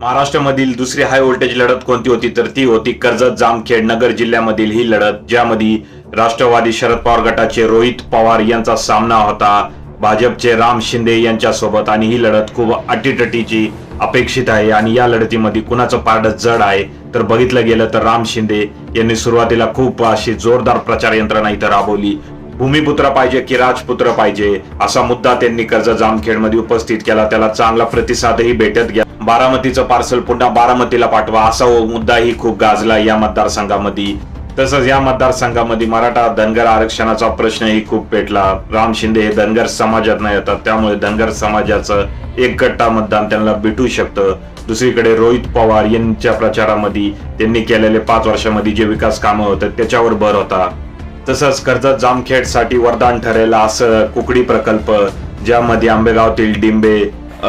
महाराष्ट्रामधील दुसरी high voltage लढत कोणती होती? तर ती होती कर्जत जामखेड नगर जिल्ह्यामधील ही लढत ज्यामध्ये राष्ट्रवादी शरद पवार गटाचे रोहित पवार यांचा सामना होता. भाजपचे राम शिंदे यांच्यासोबत आणि ही लढत खूप अटीटटीची अपेक्षित आहे आणि या लढतीमध्ये कुणाचं पारड जड आहे? तर बघितलं गेलं तर राम शिंदे यांनी सुरुवातीला खूप अशी जोरदार प्रचार यंत्रणा इथं राबवली. भूमिपुत्र पाहिजे की राजपुत्र पाहिजे? असा मुद्दा त्यांनी कर्ज जामखेडमध्ये उपस्थित केला. त्याला चांगला प्रतिसादही भेटत गेला. बारामतीचं पार्सल पुन्हा बारामतीला पाठवा. असा हो मुद्दाही खूप गाजला या मतदारसंघामध्ये. तसंच या मतदारसंघामध्ये मराठा धनगर आरक्षणाचा प्रश्नही खूप पेटला. राम शिंदे हे धनगर समाजात येतात. त्यामुळे धनगर समाजाचं एक गट्टा मतदान त्यांना भेटू शकतं. दुसरीकडे रोहित पवार यांच्या प्रचारामध्ये त्यांनी केलेले पाच वर्षामध्ये जे विकास कामं होतं त्याच्यावर भर होता. तसंच कर्जत जामखेडसाठी वरदान ठरेल असं कुकडी प्रकल्प ज्यामध्ये आंबेगावतील डिंबे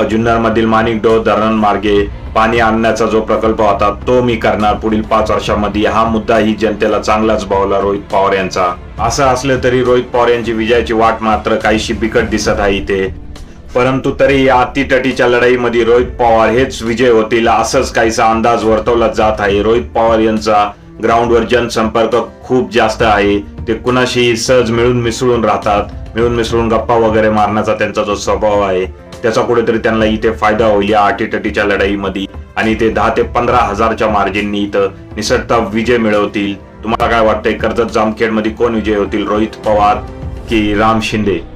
जुन्नरमधील माणिकडो धरण मार्गे पाणी आणण्याचा जो प्रकल्प होता तो मी करणार पुढील पाच वर्षामध्ये. हा मुद्दा ही जनतेला चांगलाच भावला रोहित पवार यांचा. असं असलं तरी रोहित पवार यांची विजयाची वाट मात्र काहीशी बिकट दिसत आहे इथे. परंतु तरी या अतिटटीच्या लढाईमध्ये रोहित पवार हेच विजय होतील असंच काहीसा अंदाज वर्तवला जात आहे. रोहित पवार यांचा ग्राउंडवर जनसंपर्क खूप जास्त आहे. ते कुणाशी सहज मिळून मिसळून राहतात. मिळून मिसळून गप्पा वगैरे मारण्याचा त्यांचा जो स्वभाव आहे त्याचा कुठेतरी त्यांना इथे फायदा होईल या अटीतटीच्या लढाईमध्ये. आणि ते दहा ते पंधरा हजारच्या मार्जिननी इथं निसटता विजय मिळवतील. तुम्हाला काय वाटतंय कर्जत जामखेडमध्ये कोण विजय होतील? रोहित पवार की राम शिंदे?